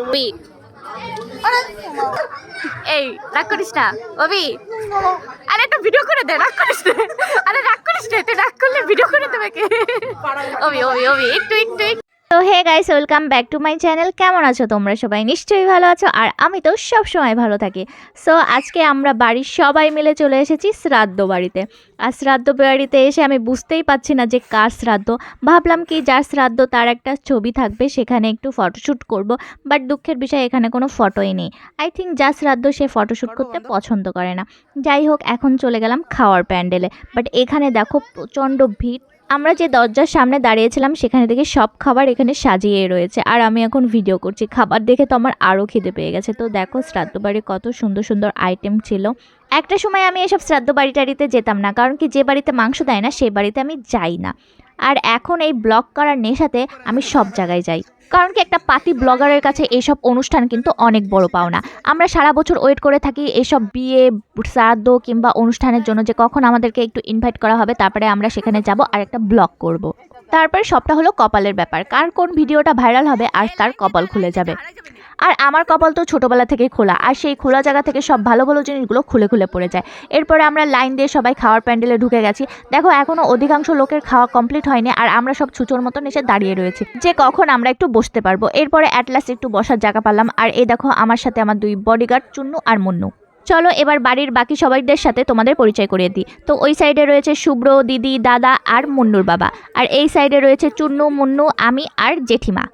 অবি এই, রাগ করিস না অবি আরে, একটা ভিডিও করে দে, রাগ করিস না। আরে, রাগ করিস না, তুই রাগ করলে ভিডিও করে দেবে কে? অবি অবি অবি একটু একটু। তো hey guys welcome back to my channel. কেমন আছো তোমরা সবাই? নিশ্চয়ই ভালো আছো আর আমি তো সব সময় ভালো থাকি। সো আজকে আমরা বাড়ির সবাই মিলে চলে এসেছি শ্রাদ্ধ বাড়িতে। আর শ্রাদ্ধ বাড়িতে এসে আমি বুঝতেই পারছি না যে কার শ্রাদ্ধ। ভাবলাম কি যার শ্রাদ্ধ তার একটা ছবি থাকবে সেখানে একটু ফটোশ্যুট করব বাট দুঃখের বিষয় এখানে কোনো ফটোই নেই। আই থিঙ্ক যার শ্রাদ্ধ সে ফটোশ্যুট করতে পছন্দ করে না। যাই হোক এখন চলে গেলাম খাওয়ার প্যান্ডেলে। বাট এখানে দেখো প্রচণ্ড ভিড় আমরা যে দরজার সামনে দাঁড়িয়েছিলাম, সেখানে থেকে সব খাবার এখানে সাজিয়ে রয়েছে। আর আমি এখন ভিডিও করছি। খাবার দেখে তো আমার আরও খিদে পেয়ে গেছে। তো দেখো, শ্রাদ্ধ বাড়ি কত সুন্দর সুন্দর আইটেম ছিল। একটা সময় আমি এসব শ্রাদ্ধ বাড়ি টাড়িতে যেতাম না, কারণ কি যে বাড়িতে মাংস দেয় না সেই বাড়িতে আমি যাই না। আর এখন এই ব্লগ করার নেশাতে আমি সব জায়গায় যাই। কারণ কি একটা পাতি ব্লগারের কাছে এইসব অনুষ্ঠান কিন্তু অনেক বড় পাওনা। আমরা সারা বছর ওয়েট করে থাকি এসব বিয়ে, শ্রাদ্ধ কিংবা অনুষ্ঠানের জন্য যে কখন আমাদেরকে একটু ইনভাইট করা হবে, তারপরে আমরা সেখানে যাব আর একটা ব্লগ করব। তারপরে সবটা হলো কপালের ব্যাপার, কার কোন ভিডিওটা ভাইরাল হবে আর তার কপাল খুলে যাবে। আর আমার কপাল তো ছোটোবেলা থেকেই খোলা, আর সেই খোলা জায়গা থেকে সব ভালো ভালো জিনিসগুলো খুলে খুলে পড়ে যায়। এরপরে আমরা লাইন দিয়ে সবাই খাওয়ার প্যান্ডেলে ঢুকে গেছি। দেখো এখনও অধিকাংশ লোকের খাওয়া কমপ্লিট হয়নি, আর আমরা সব ছুচোর মতন এসে দাঁড়িয়ে রয়েছি। যে কখন আমরা একটু বসতে পারব। এরপরে অ্যাটলাস একটু বসার জায়গা পেলাম আর এই দেখো আমার সাথে আমার দুই বডিগার্ড চুন্নু আর মুন্নু। চলো এবার বাড়ির বাকি সবাইদের সাথে তোমাদের পরিচয় করিয়ে দিই। তো ওই সাইডে রয়েছে শুভ্র দিদি দাদা আর মুন্নুর বাবা। আর এই সাইডে রয়েছে চুন্নু মুন্নু আমি আর জেঠিমা।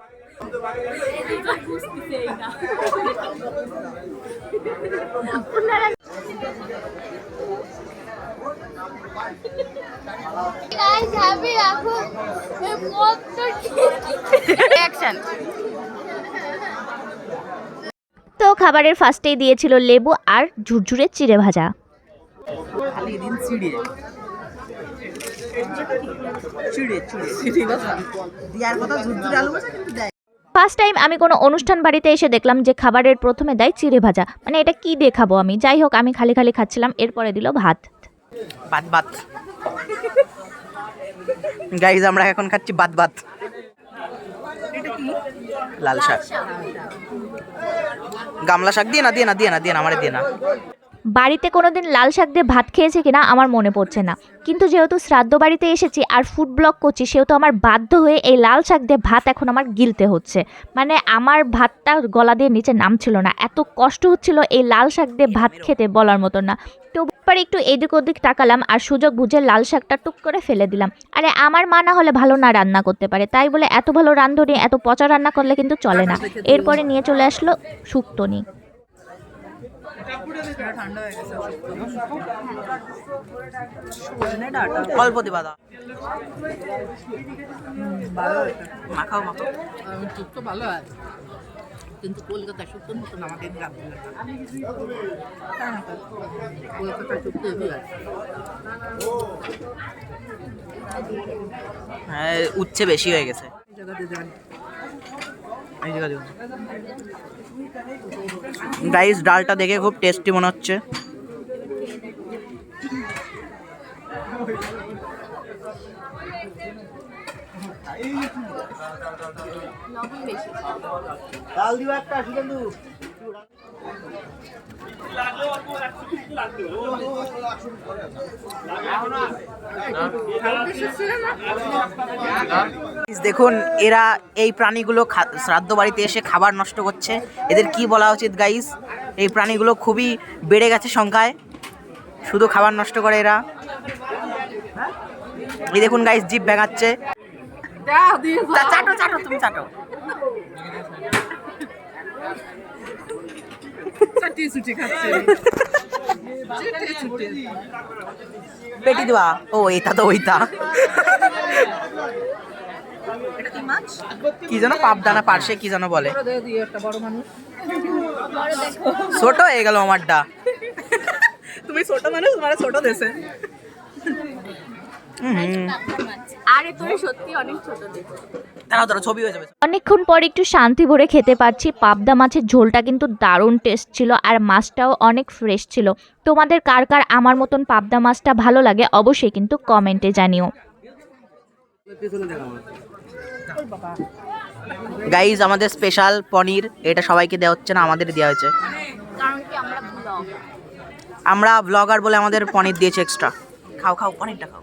Guys অ্যাকশন তো খাবারের ফার্স্টেই দিয়েছিল লেবু আর ঝুরঝুরে চিড়ে ভাজা। খালি দিন চিড়ে। চিড়ে চিড়ে। চিড়ে দিয়ার কথা ঝুরঝুরে আলু ভাজা কিন্তু দেয়। ফার্স্ট টাইম আমি কোনো অনুষ্ঠান বাড়িতে এসে দেখলাম যে খাবারের প্রথমে দেয় চিড়ে ভাজা। মানে এটা কি দেখাবো আমি? যাই হোক আমি খালি খালি খাচ্ছিলাম এরপরে দিল ভাত। বাত বাত গাইজ আমরা এখন খাচ্ছি বাত বাত লাল শাক। গামলা শাক দিয়ে না দিয়ে না দিয়ে না দিয়ে না আমারে দিয়ে না। বাড়িতে কোনোদিন লাল শাক দিয়ে ভাত খেয়েছে কিনা আমার মনে পড়ছে না। কিন্তু যেহেতু শ্রাদ্ধ বাড়িতে এসেছি আর ফুড ব্লগ করছি সেহেতু আমার বাধ্য হয়ে এই লাল শাক দিয়ে ভাত এখন আমার গিলতে হচ্ছে। মানে আমার ভাতটা গলা দিয়ে নিচে নামছিল না। এত কষ্ট হচ্ছিল এই লাল শাক দিয়ে ভাত খেতে বলার মতো না। তো পরে একটু এদিক ওদিক তাকালাম আর সুযোগ বুঝে লাল শাকটা টুক করে ফেলে দিলাম। আরে আমার মা না হলে ভালো না রান্না করতে পারে তাই বলে এত ভালো রান্ধনি এত পচা রান্না করলে কিন্তু চলে না। এরপরে নিয়ে চলে আসলো শুক্তনি। অল্প দিবা দাও মাখাও মাখাও। ভালো হয় কিন্তু কলকাতায় শুক্তোর মতন আমাদের রাখতে কলকাতায় শুক্তো হেভি হয় হ্যাঁ উচ্ছে বেশি হয়ে গেছে। গাইস ডালটা দেখে খুব টেস্টি মনে হচ্ছে। দেখুন, এরা এই প্রাণীগুলো শ্রাদ্ধ বাড়িতে এসে খাবার নষ্ট করছে। এদের কি বলা উচিত গাইস এই প্রাণীগুলো খুবই বেড়ে গেছে সংখ্যায়। শুধু খাবার নষ্ট করে এরা। এই দেখুন গাইস ভেঙাচ্ছে। চা- চাটো চাটো, তুমি চাটো। পেটি দেওয়া। ও, এটা তো ওইটা। কি যেন পাবদানা পার্শ্বে কি যেন বলে। ছোট হয়ে গেল আমারটা। তুমি ছোট মানুষ মানে ছোট দেশে। আরে তুমি সত্যি অনেক ছোট দেখো দাঁড়াও দাঁড়াও ছবি হয়ে যাবে। অনেকক্ষণ পর একটু শান্তি ভরে খেতে পারছি। পাবদা মাছের ঝোলটা কিন্তু দারুণ টেস্ট ছিল আর মাছটাও অনেক ফ্রেশ ছিল। তোমাদের কার কার আমার মতন পাবদা মাছটা ভালো লাগে অবশ্যই কিন্তু কমেন্টে জানিও। গাইজ আমাদের স্পেশাল পনির এটা সবাইকে দেওয়া হচ্ছে না আমাদের দেওয়া হয়েছে। আমরা আমরা ব্লগার বলে আমাদের পনির দিয়েছে এক্সট্রা খাও খাও পনিরটা খাও।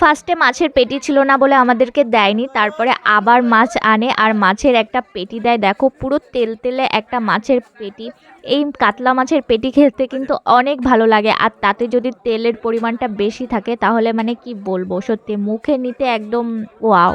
ফার্স্টে মাছের পেটি ছিল না বলে আমাদেরকে দেয়নি, তারপরে আবার মাছ আনে আর মাছের একটা পেটি দেয়। দেখো, পুরো তেল তেলে একটা মাছের পেটি। এই কাতলা মাছের পেটি খেতে কিন্তু অনেক ভালো লাগে আর তাতে যদি তেলের পরিমাণটা বেশি থাকে তাহলে মানে কি বলব? সত্যি মুখে নিতে একদম ওয়াও।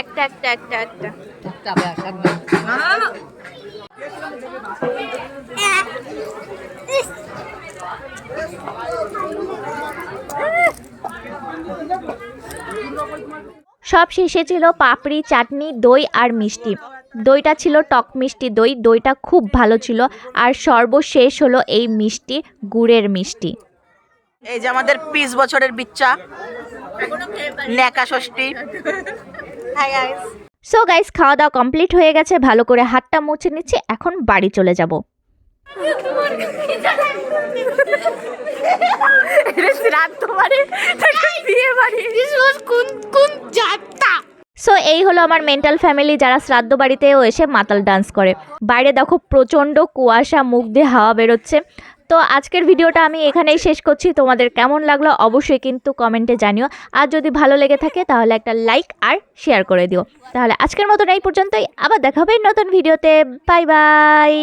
একটা একটা একটা একটা। চাবে আসার না সব শেষে ছিল পাপড়ি চাটনি দই আর মিষ্টি। দইটা ছিল টক মিষ্টি দই দইটা খুব ভালো ছিল। আর সর্বশেষ হলো এই মিষ্টি গুড়ের মিষ্টি। এই যে আমাদের পিস বছরের বিচ্চা ন্যাকা ষষ্ঠী। সো গাইস খাওয়া দাওয়া কমপ্লিট হয়ে গেছে। ভালো করে হাতটা মুছে নিচ্ছি। এখন বাড়ি চলে যাব। সো এই হলো আমার মেন্টাল ফ্যামিলি যারা শ্রাদ্ধ বাড়িতেও এসে মাতাল ডান্স করে। বাইরে দেখো প্রচণ্ড কুয়াশা মুখ দিয়ে হাওয়া বেরোচ্ছে। তো আজকের ভিডিওটা আমি এখানেই শেষ করছি। তোমাদের কেমন লাগল অবশ্যই কিন্তু কমেন্টে জানিও। আর যদি ভালো লেগে থাকে তাহলে একটা লাইক আর শেয়ার করে দিও। তাহলে আজকের মতন এই পর্যন্তই। আবার দেখা হবে নতুন ভিডিওতে। Bye bye.